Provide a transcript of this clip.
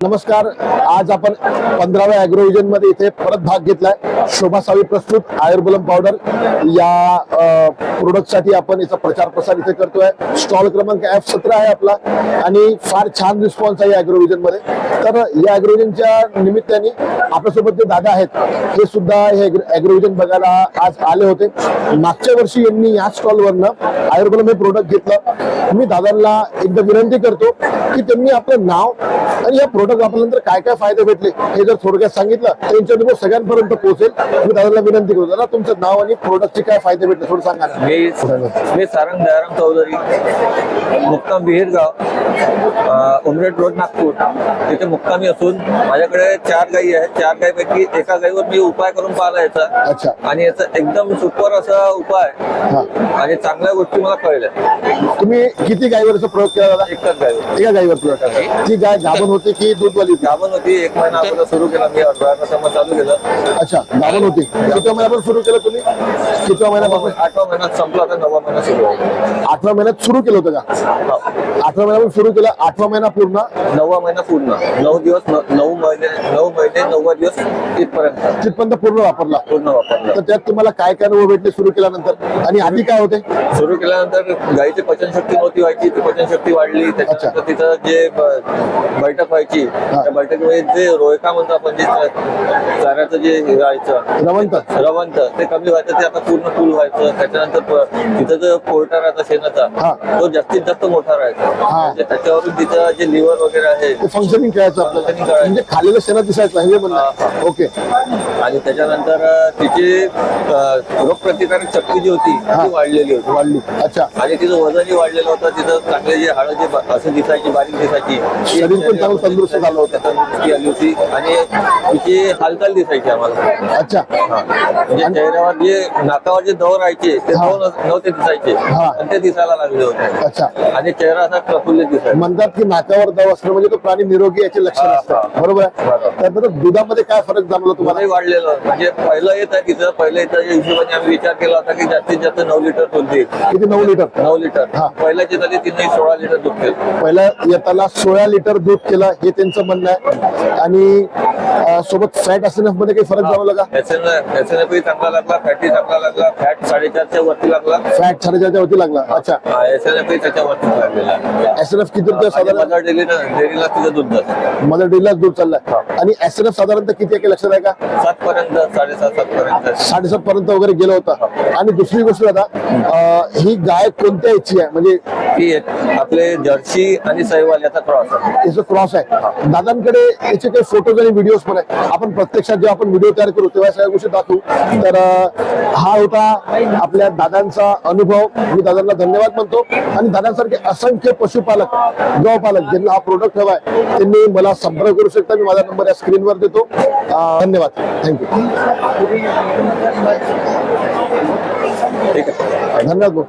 नमस्कार. आज आपण पंधराव्या अॅग्रोविजनमध्ये इथे परत भाग घेतलाय. शोभा सावी प्रस्तुत आयुर्बलम पावडर या प्रोडक्टसाठी आपण याचा प्रचार प्रसार इथे करतोय. स्टॉल क्रमांक एफ सतरा आहे आपला आणि फार छान रिस्पॉन्स आहे अॅग्रोविजनमध्ये. तर या अॅग्रोविजनच्या निमित्ताने आपल्यासोबत जे दादा आहेत हे सुद्धा हे अॅग्रोविजन बघायला आज आले होते. मागच्या वर्षी यांनी या स्टॉलवरनं आयुर्बलम हे प्रोडक्ट घेतलं. मी दादांना एकदा विनंती करतो की त्यांनी आपलं नाव आणि या प्रोडक्ट वापरल्यानंतर काय काय फायदे भेटले हे जर थोडक्यात सांगितलं तर यांच्या अनुभव सगळ्यांपर्यंत पोहोचेल. मी दादांना विनंती करतो दादा तुमचं नाव आणि प्रोडक्टचे काय फायदे भेटले थोडं सांगा. मी मी सारंग दयाराम चौधरी मुक्काम विहीरगाव अं, उमरेड रोड नागपूर. तिथे मुक्कामी असून माझ्याकडे चार गायी आहेत. चार गायीपैकी एका गायीवर मी उपाय करून पाहिला याचा. अच्छा. आणि याचा एकदम सुपर असा उपाय हा. आणि चांगल्या गोष्टी मला कळल्या. तुम्ही किती गायीवरचा प्रयोग केला एकच गायीवर एका गायीवर प्रयोग केला. ती गाय गाभण होती की दूधवाली होती. एक महिना अगोदर सुरू केला. मी अर्धा समज चालू केलं. अच्छा गाभण होती. किती महिन्यापासून सुरू केलं तुम्ही? किती महिन्यापासून आठवा महिन्यात संपला आता नववा महिना सुरू आहे आठव्या महिन्यात सुरू केलं होतं का? आठव्या महिन्यापासून सुरू केलं आठवा महिना पूर्ण? नववा महिना पूर्ण. नऊ दिवस नऊ महिने नऊ महिने नव्वद दिवस इथपर्यंत तिथपर्यंत पूर्ण वापरला. पूर्ण वापरलं. तर त्यात तुम्हाला काय काय अनुभव भेटले सुरू केल्यानंतर? आणि आधी काय होते? सुरू केल्यानंतर गायीची पचनशक्ती नव्हती व्हायची ती पचनशक्ती वाढली. त्याच्यानंतर तिथं जे बैठक व्हायची त्या जे रोयका म्हणतो आपण जे चाऱ्याचं जे व्हायचं रवंत. रवंत ते कमी व्हायचं ते आता पूर्ण फुल व्हायचं त्याच्यानंतर तिथं जो पोर्टा राहता. शेणाचा तो जास्तीत जास्त मोठा राहायचा. म्हणजे त्याच्यावरून तिथं जे लिव्हर वगैरे आहे ते फंक्शनिंग करायचं Functioning करायचं. म्हणजे खाल्लेलं शेणात दिसायचं हे ओके. आणि त्याच्यानंतर तिची रोगप्रतिकारक शक्ती जी होती. ती वाढलेली होती. वाढली. अच्छा. आणि तिचं वजनही वाढलेलं होतं तिथं चांगले जे हाडं जे असं दिसायची बारीक दिसायची शरीर पण चांगलं तंदुरुस्त झालं होतं. तंदुरुस्ती आली होती आणि तिची हालचाल दिसायची आम्हाला अच्छा हा. म्हणजे चेहऱ्यावर जे नाकावर जे दव राहायचे ते हा. दव नस- नव्हते दिसायचे हा. पण ते दिसायला लागले होते अच्छा आणि चेहरा असा प्रफुल्लित दिसायचा म्हणतात की नाकावर दव असणं म्हणजे तो प्राणी निरोगी याचे लक्षण हा, असतं हा. बरोबर आहे बरोबर. त्यानंतर दुधामध्ये काय फरक जाणवला तुम्हाला वाढलेलं म्हणजे पहिलं येत आहे तिथं पहिलं येतं हिशोबाने आम्ही विचार केला होता की जास्तीत जास्त नऊ लिटर दूध देईल किती नऊ लिटर नऊ लिटर हा. पहिल्याचे झाले तिने सोळा लिटर दूध केलं पहिल्या येताना सोळा लिटर दूध केलं हे त्यांचं म्हणणं आहे. आणि सोबत फॅटमध्ये काही फरक जाणवला का? एस एन एफ चांगला लागला फॅटी चांगला लागला फॅट साडेचारच्या वरती लागला. फॅट साडेचारच्या वरती लागला. अच्छा. एस एन एफ त्याच्या वरती लागलेला. एस एन एफ किती रुपये आणि साधारण? मदर डेली डेलीला दूध जातं. मदर डेला दूध चाललाय. आणि एस एन एफ साधारणतः किती आहे लक्षात आहे का? सात पर्यंत साडेसात सात पर्यंत साडेसात पर्यंत वगैरे गेला होता. आणि दुसरी गोष्ट अं, ही गाय कोणत्या याची आहे? म्हणजे ती एक आपले जर्सी आणि सैवाल याचा क्रॉस आहे. याचं क्रॉस आहे. दादांकडे याचे काही फोटोज आणि व्हिडिओज पण आहे. आपण प्रत्यक्षात जेव्हा आपण व्हिडिओ तयार करू तेव्हा सगळ्या गोष्टी दाखवू. तर अं, हा होता आपल्या दादांचा अनुभव. मी दादांना धन्यवाद म्हणतो. आणि दादांसारखे असंख्य पशुपालक गौपालक ज्यांना हा प्रोडक्ट हवाय त्यांनी मला संपर्क करू शकता. मी माझा नंबर या स्क्रीनवर देतो. अं, धन्यवाद. थँक्यू ठीक आहे. धन्यवाद. भाऊ